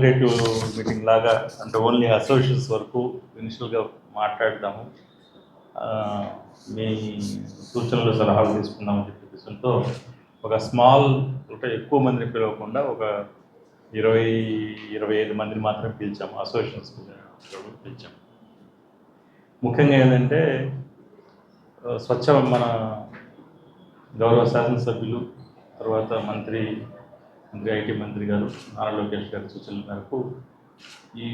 Relative meeting లాగా అంటే only associations వరకు ఇనిషియల్గా మాట్లాడదాము. మీ సూచనలు సలహాలు తీసుకుందామని చెప్పి ఉద్దేశంతో ఒక స్మాల్ అంటే ఎక్కువ మందిని పిలవకుండా ఒక ఇరవై ఇరవై ఐదు మందిని మాత్రమే పిలిచాము. అసోసియేషన్స్ పిలిచాము. ముఖ్యంగా ఏంటంటే స్వచ్ఛ మన గౌరవ శాసనసభ్యులు తర్వాత మంత్రి మంత్రి ఐటీ మంత్రి గారు నారా లోకేష్ గారి సూచనల మేరకు ఈ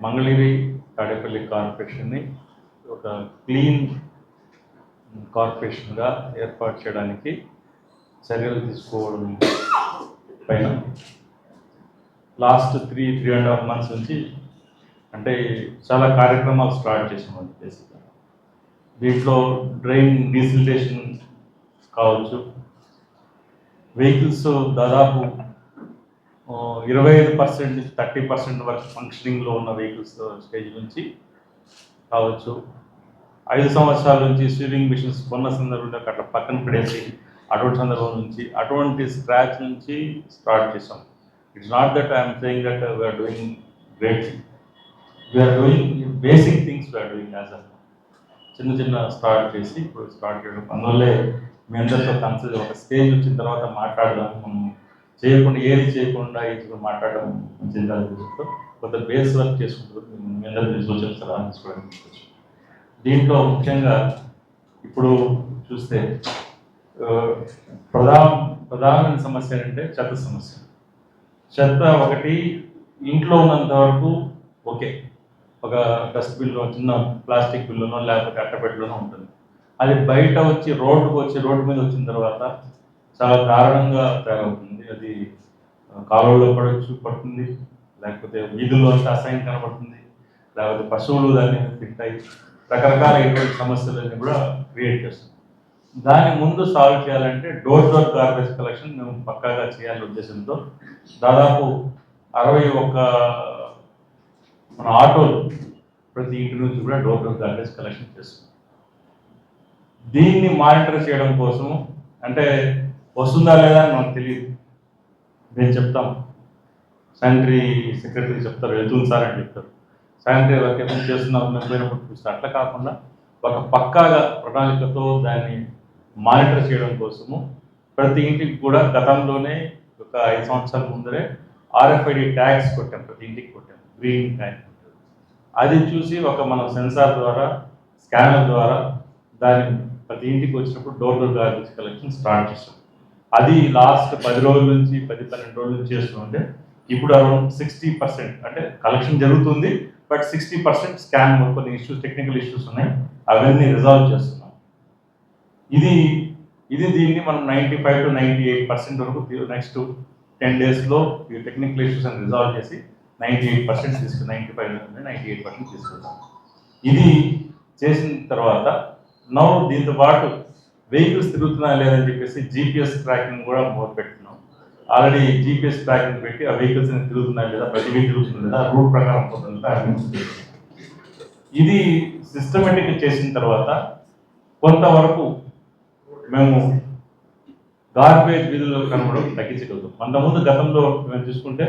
మంగళగిరి తాడేపల్లి కార్పొరేషన్ని ఒక క్లీన్ కార్పొరేషన్గా ఏర్పాటు చేయడానికి చర్యలు తీసుకోవడం పైన last three three and half months నుంచి అంటే చాలా కార్యక్రమాలు స్టార్ట్ చేసాం బేసిక్గా. దీంట్లో డ్రైన్ డీసిల్టేషన్ కావచ్చు వెహికల్స్ దాదాపు ఇరవై ఐదు పర్సెంట్ నుంచి థర్టీ పర్సెంట్ వరకు ఫంక్షనింగ్లో ఉన్న వెహికల్స్ స్టేజ్ నుంచి కావచ్చు ఐదు సంవత్సరాల నుంచి స్విమ్మింగ్ మిషన్స్ కొన్న సందర్భంలో అట్లా పక్కన పడేసి అటువంటి సందర్భం నుంచి అటువంటి స్క్రాచ్ నుంచి స్టార్ట్ చేసాం it's not that I'm saying that we're doing great we're doing basic things we're doing as a చిన్న చిన్న స్టార్ట్ చేసి ఇప్పుడు స్టార్ట్ చేయడం. అందువల్లే మీ అందరితో ఒక స్టేజ్ వచ్చిన తర్వాత మాట్లాడదాం మనం చేయకుండా ఏది చేయకుండా ఇది మాట్లాడడం మంచిది కాదు. ఉద్దేశంతో కొంత బేస్ వర్క్ చేసుకుంటూ మీ అందరికీ సూచన సలహా తీసుకోవడానికి దీంట్లో ముఖ్యంగా ఇప్పుడు చూస్తే ప్రధాన ప్రధానమైన సమస్య ఏంటంటే చెత్త సమస్య. చెత్త ఒకటి ఇంట్లో ఉన్నంత వరకు ఓకే. ఒక డస్ట్బిన్లో చిన్న ప్లాస్టిక్ బిల్లునో లేకపోతే అట్టపెట్టులోనో ఉంటుంది. అది బయట వచ్చి రోడ్డుకు వచ్చి రోడ్డు మీద వచ్చిన తర్వాత చాలా దారుణంగా తయారవుతుంది. అది కాలువలో పడవచ్చు పడుతుంది. లేకపోతే వీధుల్లో అంతా అసహ్యం కనబడుతుంది. లేకపోతే పశువులు దాన్ని తింటాయి. రకరకాల ఇటువంటి సమస్యలన్నీ కూడా క్రియేట్ చేస్తుంది. దాని ముందు సాల్వ్ చేయాలంటే డోర్ డోర్ గార్బేజ్ కలెక్షన్ మేము పక్కాగా చేయాలనే ఉద్దేశంతో దాదాపు అరవై ఒక్క మన ఆటోలు ప్రతి ఇంటి నుంచి కూడా డోర్ డోర్ గార్బేజ్ కలెక్షన్ చేస్తున్నాం. దీన్ని మానిటర్ చేయడం కోసం అంటే వస్తుందా లేదా అని మనకు తెలియదు. నేను చెప్తాం. శానిటరీ సెక్రటరీ చెప్తారు వెళ్తుంది సార్ అని చెప్తారు. శానిటరీ వర్క్ ఏమైనా చేస్తున్నాం మేము పోయినప్పుడు చూస్తే. అట్లా కాకుండా ఒక పక్కాగా ప్రణాళికతో దాన్ని మానిటర్ చేయడం కోసము ప్రతి ఇంటికి కూడా గతంలోనే ఒక ఐదు సంవత్సరాల ముందరే ఆర్ఎఫ్ఐడి ట్యాగ్స్ కొట్టాం ప్రతి ఇంటికి కొట్టాం. గ్రీన్ ట్యాగ్ అది చూసి ఒక మనం సెన్సార్ ద్వారా స్కానర్ ద్వారా దాని ప్రతి ఇంటికి వచ్చినప్పుడు door door garbage collection start చేసాం అది లాస్ట్ పది రోజుల నుంచి పది పన్నెండు రోజుల నుంచి చేస్తుంటే ఇప్పుడు అరౌండ్ సిక్స్టీ పర్సెంట్ అంటే కలెక్షన్ జరుగుతుంది బట్ సిక్స్టీ పర్సెంట్ స్కాన్ కొన్ని ఇష్యూస్ టెక్నికల్ ఇష్యూస్ ఉన్నాయి. అవన్నీ రిజాల్వ్ చేస్తున్నాం. ఇది ఇది దీన్ని మనం ninety five to ninety eight percent వరకు నెక్స్ట్ టెన్ డేస్లో ఈ టెక్నికల్ ఇష్యూస్ అని రిజాల్వ్ చేసి నైంటీ ఎయిట్ పర్సెంట్ తీసుకు ninety five ninety eight percent తీసుకుంటాం ఇది చేసిన తర్వాత నౌ దీంతో పాటు వెహికల్స్ తిరుగుతున్నాయా లేదని చెప్పేసి జీపీఎస్ ట్రాకింగ్ కూడా మొదలుపెట్టున్నాం ఆల్రెడీ జీపీఎస్ ట్రాకింగ్ పెట్టి ఆ వెహికల్స్ తిరుగుతున్నాయా లేదా ప్రతి వెహికల్ తిరుగుతుంది లేదా రూట్ ప్రకారం పోతుందా ఇది సిస్టమేటిక్ చేసిన తర్వాత కొంతవరకు మేము గార్బేజ్ వీధుల్లో కనబడడం తగ్గించగలుగుతాం. అంతకుముందు గతంలో మేము చూసుకుంటే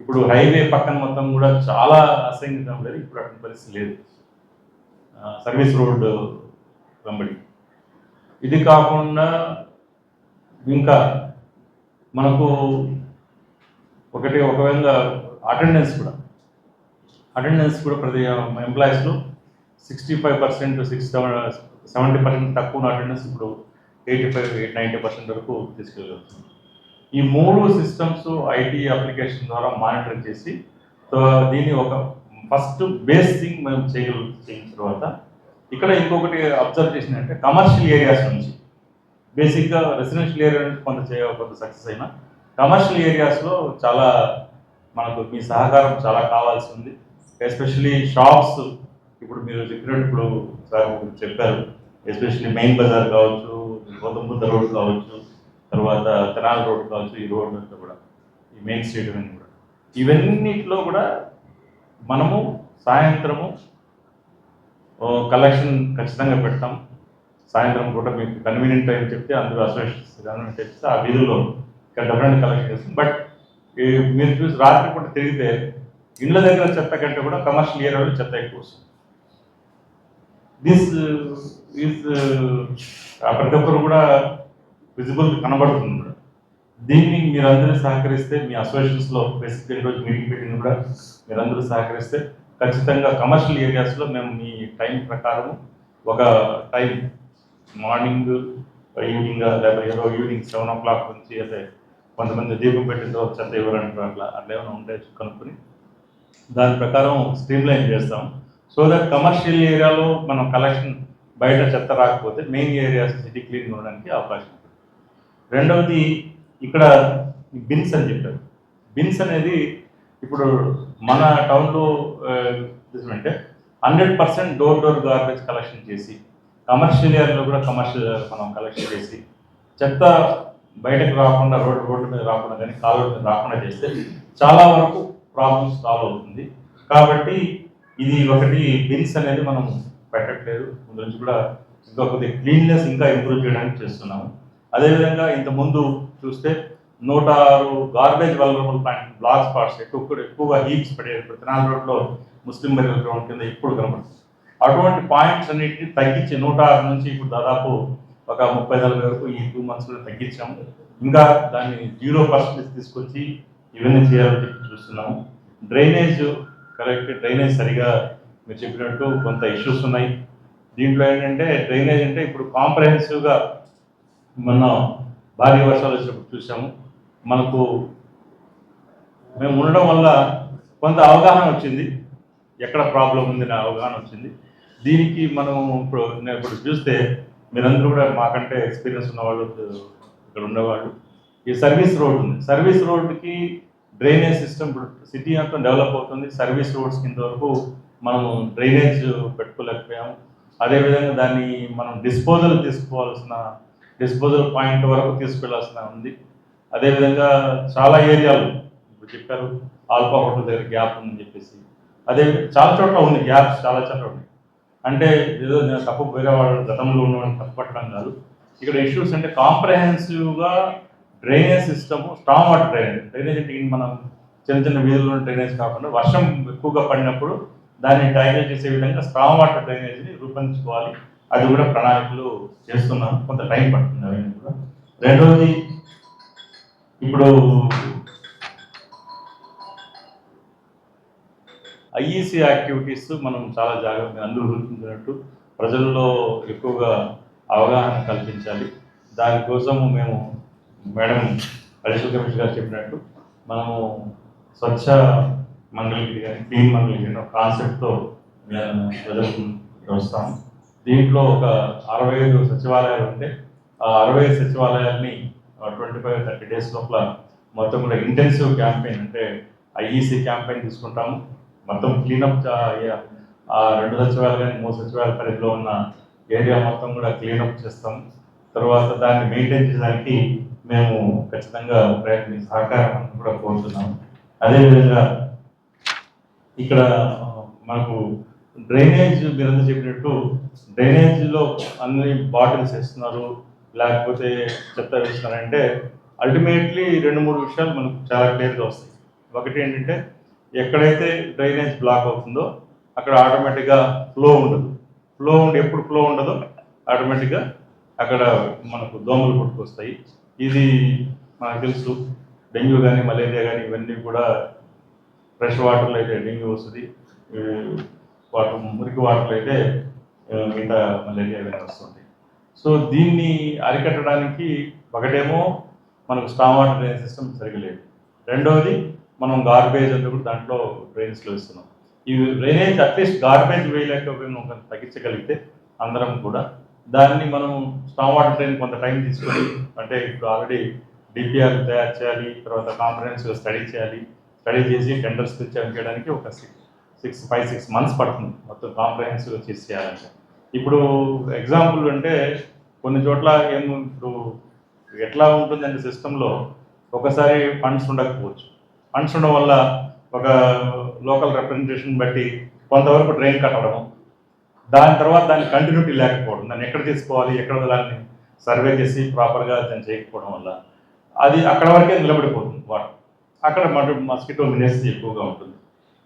ఇప్పుడు హైవే పక్కన మొత్తం కూడా చాలా అసహ్యంగా ఉండేది. ఇప్పుడు అటువంటి పరిస్థితి లేదు. సర్వీస్ రోడ్డు వెంబడి. ఇది కాకుండా ఇంకా మనకు ఒకటి ఒకవేళ అటెండెన్స్ కూడా. అటెండెన్స్ కూడా ప్రతి ఎంప్లాయీస్లో sixty five percent six seventy percent తక్కువ ఉన్న అటెండెన్స్ ఇప్పుడు eighty five eight ninety percent వరకు తీసుకెళ్ళగలుగుతుంది ఈ మూడు సిస్టమ్స్ ఐటీ అప్లికేషన్ ద్వారా మానిటర్ చేసి దీన్ని ఒక ఫస్ట్ బేస్ థింగ్ మనం చేయగల చేయిన తర్వాత ఇక్కడ ఇంకొకటి అబ్జర్వ్ చేసిన అంటే కమర్షియల్ ఏరియాస్ నుంచి. బేసిక్గా రెసిడెన్షియల్ ఏరియా నుంచి కొంత చేయ కొంత సక్సెస్ అయినా కమర్షియల్ ఏరియాస్లో చాలా మనకు మీ సహకారం చాలా కావాల్సి ఉంది. ఎస్పెషలీ షాప్స్ ఇప్పుడు మీరు చెప్పినట్టు ఇప్పుడు సార్ చెప్పారు. ఎస్పెషల్లీ మెయిన్ బజార్ కావచ్చు గౌతమ్ బుద్ధ రోడ్ కావచ్చు తర్వాత తెనాలి రోడ్ కావచ్చు ఈ రోడ్ అంతా కూడా ఈ మెయిన్ స్ట్రీట్ ఇవన్నీ కూడా. ఇవన్నిట్లో కూడా మనము సాయంత్రము కలెక్షన్ ఖచ్చితంగా పెడతాం. సాయంత్రం పూట మీకు కన్వీనియంట్ టైం చెప్తే అందులో అసోసియేషన్ చెప్తే ఆ వీధుల్లో ఇక్కడ డెఫినెట్ కలెక్షన్ చేస్తాం. బట్ మీరు చూసి రాత్రి పూట తిరిగితే ఇండ్ల దగ్గర చెత్త కంటే కూడా కమర్షియల్ ఏరియాలో చెత్త ఎక్కువ వస్తుంది. దిస్ ఈజ్ ప్రతి ఒక్కరు కూడా విజిబుల్ కనబడుతుంది కూడా. దీన్ని మీరందరూ సహకరిస్తే మీ అసోసియేషన్స్లో బేసిక్ ఈరోజు మీటింగ్ పెట్టింది కూడా మీరందరూ సహకరిస్తే ఖచ్చితంగా కమర్షియల్ ఏరియాస్లో మేము మీ టైం ప్రకారం ఒక టైం మార్నింగ్ ఈవినింగ్ లేకపోతే ఏదో ఈవినింగ్ సెవెన్ ఓ క్లాక్ నుంచి అయితే కొంతమంది దీపం పెట్టిన తర్వాత చెత్త ఇవ్వడానికి అట్లా అట్లా ఏమైనా ఉంటే కనుక్కొని దాని ప్రకారం స్ట్రీమ్ లైన్ చేస్తాం సో దట్ కమర్షియల్ ఏరియాలో మనం కలెక్షన్ బయట చెత్త రాకపోతే మెయిన్ ఏరియాస్ సిటీ క్లీన్ ఉండడానికి అవకాశం ఉంటుంది. రెండవది ఇక్కడ బిన్స్ అని చెప్పారు. బిన్స్ అనేది ఇప్పుడు మన టౌన్లో అంటే hundred percent door door garbage collection చేసి కమర్షియల్ ఏరియాలో కూడా కమర్షియల్ మనం కలెక్షన్ చేసి చెత్త బయటకు రాకుండా రోడ్డు రోడ్డు మీద రాకుండా కానీ కాలువ మీద రాకుండా చేస్తే చాలా వరకు ప్రాబ్లమ్స్ సాల్వ్ అవుతుంది. కాబట్టి ఇది ఒకటి బిన్స్ అనేది మనం పెట్టట్లేదు. ముందు నుంచి కూడా ఇంకా కొద్దిగా క్లీన్నెస్ ఇంకా ఇంప్రూవ్ చేయడానికి చేస్తున్నాము. అదేవిధంగా ఇంత ముందు చూస్తే నూట ఆరు garbage vulnerable point black spots ఎక్కువ ఎక్కువగా హీప్స్ పడేది ఇప్పుడు తినాలి రోడ్లో ముస్లిం బరిల గ్రౌండ్ కింద ఇప్పుడు కనబడుతుంది. అటువంటి పాయింట్స్ అన్నిటిని తగ్గించి నూట ఆరు నుంచి ఇప్పుడు దాదాపు ఒక ముప్పై నలభై వరకు ఈ టూ మంత్స్లో తగ్గించాము. ఇంకా దాన్ని జీరో పర్సెంటేజ్ తీసుకొచ్చి ఇవన్నీ చేయాలని చెప్పి చూస్తున్నాము. డ్రైనేజ్ కరెక్ట్ డ్రైనేజ్ సరిగా మీరు చెప్పినట్టు కొంత ఇష్యూస్ ఉన్నాయి. దీంట్లో ఏంటంటే డ్రైనేజ్ అంటే ఇప్పుడు కాంప్రహెన్సివ్గా మొన్న భారీ వర్షాలు వచ్చినప్పుడు చూసాము మనకు మేము ఉండడం వల్ల కొంత అవగాహన వచ్చింది. ఎక్కడ ప్రాబ్లం ఉంది నా అవగాహన వచ్చింది. దీనికి మనం ఇప్పుడు నేను ఇప్పుడు చూస్తే మీరందరూ కూడా మాకంటే ఎక్స్పీరియన్స్ ఉన్నవాళ్ళు ఇక్కడ ఉండేవాళ్ళు. ఈ సర్వీస్ రోడ్ ఉంది. సర్వీస్ రోడ్కి డ్రైనేజ్ సిస్టమ్ ఇప్పుడు సిటీ అంతా డెవలప్ అవుతుంది. సర్వీస్ రోడ్స్ కింద వరకు మనం డ్రైనేజ్ పెట్టుకోలేకపోయాము. అదేవిధంగా దాన్ని మనం డిస్పోజల్ తీసుకోవాల్సిన డిస్పోజల్ పాయింట్ వరకు తీసుకెళ్ళాల్సిన ఉంది. అదేవిధంగా చాలా ఏరియాలు ఇప్పుడు చెప్పారు ఆల్ఫా హోటల్ దగ్గర గ్యాప్ ఉందని చెప్పేసి. అదే చాలా చోట్ల ఉంది గ్యాప్స్ చాలా చోట్ల ఉన్నాయి. అంటే ఏదో నేను తప్పు వేరే వాళ్ళు గతంలో ఉన్న తప్పు పట్టడం కాదు. ఇక్కడ ఇష్యూస్ అంటే కాంప్రహెన్సివ్గా drainage system strong water drainage drainage అంటే మనం చిన్న చిన్న వీధుల్లో డ్రైనేజ్ కాకుండా వర్షం ఎక్కువగా పడినప్పుడు దాన్ని ట్యాకిల్ చేసే విధంగా స్ట్రాంగ్ వాటర్ డ్రైనేజ్ని రూపొందించుకోవాలి. అది కూడా ప్రణాళికలు చేస్తున్నాం కొంత టైం పడుతుంది అవన్నీ కూడా. రెండవది ఇప్పుడు ఐఈసీ యాక్టివిటీస్ మనం చాలా జాగ్రత్తగా అందరూ గుర్తించినట్టు ప్రజల్లో ఎక్కువగా అవగాహన కల్పించాలి. దానికోసము మేము మేడం అడిషనల్ కమిషనర్ గారు చెప్పినట్టు మనము స్వచ్ఛ మంగళగిరి కానీ క్లీన్ మంగళగిరి ఒక కాన్సెప్ట్తో మేము ప్రజలకు వస్తాము దీంట్లో ఒక అరవై ఐదు సచివాలయాలు ఉంటే ఆ అరవై ఐదు సచివాలయాల్ని ట్వంటీ ఫైవ్ థర్టీ డేస్ లోపల మొత్తం కూడా ఇంటెన్సివ్ క్యాంపెయిన్ అంటే ఐఈసీ క్యాంపెయిన్ తీసుకుంటాము. మొత్తం క్లీనప్ ఆ రెండు సచివాలయాలు కానీ మూడు సచివాలయాల పరిధిలో ఉన్న ఏరియా మొత్తం కూడా క్లీనప్ చేస్తాం తర్వాత దాన్ని మెయింటైన్ చేయడానికి మేము ఖచ్చితంగా ప్రయత్ని సహకారం కూడా కోరుతున్నాం అదేవిధంగా ఇక్కడ మనకు డ్రైనేజ్ మీరంతా చెప్పినట్టు డ్రైనేజ్లో అన్ని బాటిల్స్ వేస్తున్నారు. లేకపోతే చెత్త వేస్తున్నారంటే అల్టిమేట్లీ రెండు మూడు విషయాలు మనకు చాలా క్లియర్గా వస్తాయి. ఒకటి ఏంటంటే ఎక్కడైతే డ్రైనేజ్ బ్లాక్ అవుతుందో అక్కడ ఆటోమేటిక్గా ఫ్లో ఉండదు. ఫ్లో ఉండి ఎప్పుడు ఫ్లో ఉండదో ఆటోమేటిక్గా అక్కడ మనకు దోమలు పుట్టుకొస్తాయి ఇది మనకు తెలుసు. డెంగ్యూ కానీ మలేరియా కానీ ఇవన్నీ కూడా ఫ్రెష్ వాటర్లో అయితే డెంగ్యూ వస్తుంది. వాటర్ మురికి వాటర్లో అయితే మిగతా మలేరియా ఇవన్నీ వస్తుంది సో దీన్ని అరికట్టడానికి ఒకటేమో మనకు స్టామ్ వాటర్ డ్రైన్ సిస్టమ్ సరిగా రెండవది మనం గార్బేజ్ అంతా కూడా దాంట్లో డ్రైన్స్లో ఇస్తున్నాం. ఈ డ్రైనేజ్ అట్లీస్ట్ గార్బేజ్ వేయలేక తగ్గించగలిగితే అందరం కూడా దాన్ని మనం స్టామ్ వాటర్ డ్రైన్ కొంత టైం తీసుకొని అంటే ఇప్పుడు ఆల్రెడీ డిపిఆర్ తయారు చేయాలి తర్వాత కాంప్రహెన్సివ్ స్టడీ చేయాలి స్టడీ చేసి టెండర్స్ చేయడానికి ఒక six six five six months పడుతుంది. మొత్తం కాంప్రహెన్సివ్ చేసి చేయాలంటే. ఇప్పుడు ఎగ్జాంపుల్ అంటే కొన్ని చోట్ల ఏం ఇప్పుడు ఎట్లా ఉంటుందంటే సిస్టంలో ఒకసారి ఫండ్స్ ఉండకపోవచ్చు. ఫండ్స్ ఉండడం వల్ల ఒక లోకల్ రిప్రజెంటేషన్ బట్టి కొంతవరకు ట్రైన్ కట్టడం దాని తర్వాత దాని కంటిన్యూటీ లేకపోవడం దాన్ని ఎక్కడ తీసుకోవాలి ఎక్కడ దాన్ని సర్వే చేసి ప్రాపర్గా దాన్ని చేయకపోవడం వల్ల అది అక్కడ వరకే నిలబడిపోతుంది వాటర్. అక్కడ మటు మస్కిటో మినేసి ఎక్కువగా ఉంటుంది.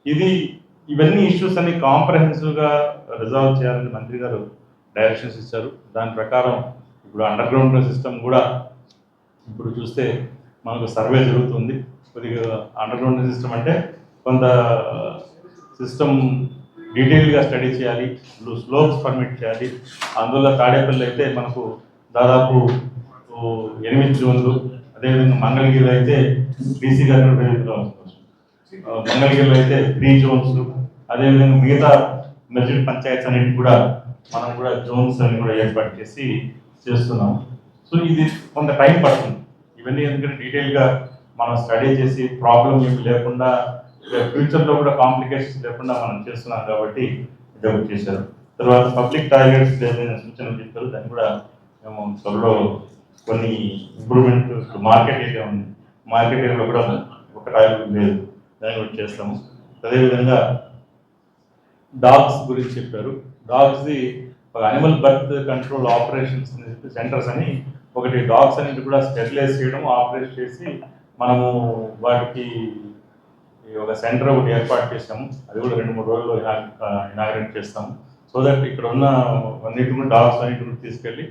ఇది ఇవన్నీ ఇష్యూస్ అన్ని కాంప్రహెన్సివ్గా రిజాల్వ్ చేయాలని మంత్రి గారు డైరెక్షన్స్ ఇచ్చారు. దాని ప్రకారం ఇప్పుడు అండర్ గ్రౌండ్ సిస్టమ్ కూడా ఇప్పుడు చూస్తే మనకు సర్వే జరుగుతుంది. కొద్దిగా అండర్ గ్రౌండ్ సిస్టమ్ అంటే కొంత సిస్టమ్ డీటెయిల్గా స్టడీ చేయాలి స్లోప్స్ పర్మిట్ చేయాలి. అందులో తాడేపల్లి అయితే మనకు దాదాపు ఎనిమిది జోన్లు. అదేవిధంగా మంగళగిరి అయితే బీసీ గారు మంగళగిరిలో అయితే త్రీ జోన్స్ అదేవిధంగా మిగతా మెజర్ పంచాయత్స్ అన్నిటి కూడా మనం కూడా జోన్స్ అన్ని కూడా ఏర్పాటు చేసి చేస్తున్నాం. సో ఇది కొంత టైం పడుతుంది. ఇవన్నీ ఎందుకంటే డీటెయిల్గా మనం స్టడీ చేసి ప్రాబ్లం ఏమి లేకుండా ఫ్యూచర్లో కూడా కాంప్లికేషన్స్ లేకుండా మనం చేస్తున్నాం కాబట్టి ఇది ఒకటి చేశారు. తర్వాత పబ్లిక్ టాయిలెట్స్ ఏదైనా సూచనలు చెప్పారు దాన్ని కూడా మేము త్వరలో కొన్ని ఇంప్రూవ్మెంట్ మార్కెట్ ఏరియా ఉంది. మార్కెట్ ఏరియాలో కూడా ఒక టాయిలెట్ లేదు. దాన్ని కూడా చేస్తాము. అదేవిధంగా డాగ్స్ గురించి చెప్పారు. డాగ్స్ది ఒక అనిమల్ బర్త్ కంట్రోల్ ఆపరేషన్స్ అని చెప్పి సెంటర్స్ అని ఒకటి డాగ్స్ అనేది కూడా స్టెరిలైజ్ చేయడం ఆపరేట్ చేసి మనము వాటికి ఒక సెంటర్ ఒకటి ఏర్పాటు చేసాము అది కూడా రెండు మూడు రోజుల్లో ఇనాగ్రేట్ చేస్తాము. సో దట్ ఇక్కడ ఉన్న అన్నిటి కూడా డాగ్స్ అన్నిటి కూడా తీసుకెళ్ళి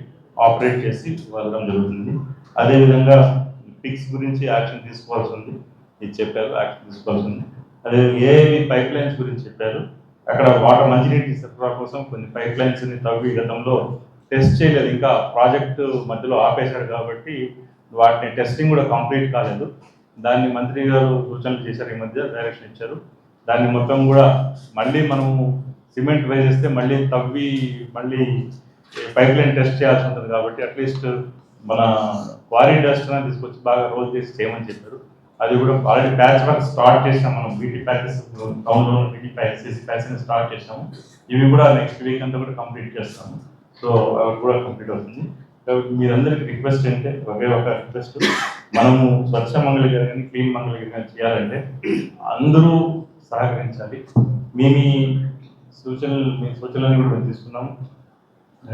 ఆపరేట్ చేసి వెళ్ళడం జరుగుతుంది. అదేవిధంగా పిక్స్ గురించి యాక్షన్ తీసుకోవాల్సి ఉంది. ఇది చెప్పారు యాక్షన్ తీసుకోవాల్సింది. అదే ఏఏవి పైప్ లైన్స్ గురించి చెప్పారు అక్కడ వాటర్ మంచినీటి సరఫరా కోసం కొన్ని పైప్ లైన్స్ని తవ్వి గతంలో టెస్ట్ చేయలేదు. ఇంకా ప్రాజెక్టు మధ్యలో ఆపేశాడు కాబట్టి వాటిని టెస్టింగ్ కూడా కంప్లీట్ కాలేదు. దాన్ని మంత్రి గారు సూచనలు చేశారు ఈ మధ్య డైరెక్షన్ ఇచ్చారు. దాన్ని మొత్తం కూడా మళ్ళీ మనము సిమెంట్ వేసేస్తే మళ్ళీ తవ్వి మళ్ళీ పైప్ లైన్ టెస్ట్ చేయాల్సి ఉంటుంది కాబట్టి అట్లీస్ట్ మన క్వారీ డస్ట్ తీసుకొచ్చి బాగా రోల్ చేసి చేయమని చెప్పారు. అది కూడా ఆల్రెడీ ప్యాచ్ వర్క్ స్టార్ట్ చేసాం మనం బీటీ ప్యాచెస్ టౌన్లో బీటీ ప్యాచ్ ప్యాచెస్ స్టార్ట్ చేసాము ఇవి కూడా నెక్స్ట్ వీక్ అంతా కూడా కంప్లీట్ చేస్తాము. సో అవి కూడా కంప్లీట్ అవుతుంది. మీరందరికి మీరందరికీ రిక్వెస్ట్ అంటే ఒకే ఒక రిక్వెస్ట్ మనము స్వచ్ఛ మంగళగిరి కానీ క్లీన్ మంగళగిరి కానీ చేయాలంటే అందరూ సహకరించాలి. మీ మీ సూచనలు మీ సూచనలను కూడా మేము తీసుకున్నాము.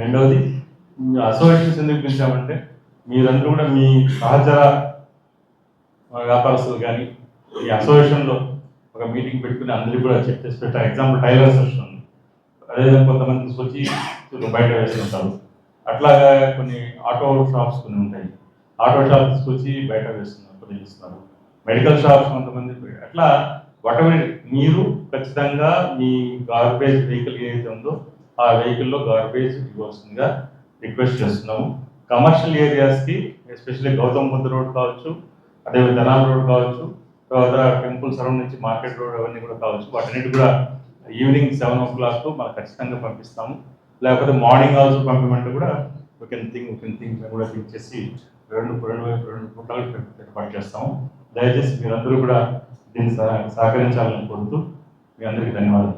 రెండవది అసోసియేషన్స్ ఎందుకు పిలిచామంటే మీరందరూ కూడా మీ సహచర వ్యాపారస్తులు కానీ ఈ అసోసియేషన్లో ఒక మీటింగ్ పెట్టుకుని అందరికీ కూడా చెక్ చేసి పెట్టారు ఎగ్జాంపుల్ టైలర్ అసోసియేషన్ ఉంది. అదేవిధంగా కొంతమంది తీసుకొచ్చి బయట వేస్తుంటారు అట్లాగా కొన్ని ఆటో షాప్స్ కొన్ని ఉంటాయి. ఆటో షాప్ తీసుకొచ్చి బయట వేస్తున్నారు కొన్ని చేస్తున్నారు మెడికల్ షాప్స్ కొంతమంది అట్లా వాటెవర్ మీరు ఖచ్చితంగా మీ గార్బేజ్ వెహికల్ ఏదైతే ఉందో ఆ వెహికల్లో గార్బేజ్ ఇవ్వాల్సిందిగా రిక్వెస్ట్ చేస్తున్నాము. కమర్షియల్ ఏరియాస్కి ఎస్పెషల్లీ గౌతమ్ బుద్ధ రోడ్ కావచ్చు అదే ధనాల్ రోడ్ కావచ్చు తర్వాత టెంపుల్ సరౌండ్ నుంచి మార్కెట్ రోడ్ అవన్నీ కూడా కావచ్చు. వాటన్నిటి కూడా ఈవినింగ్ సెవెన్ ఓ క్లాక్ మనం ఖచ్చితంగా పంపిస్తాము. లేకపోతే మార్నింగ్ ఆల్సో పంపమంటే కూడా ఒక థింగ్ ఒక థింగ్ కూడా థింక్ చేసి రెండు రెండు రెండు పుట్టాలు ఏర్పాటు చేస్తాము. దయచేసి మీరందరూ కూడా దీన్ని సహ- సహకరించాలని కోరుతూ మీ అందరికీ ధన్యవాదాలు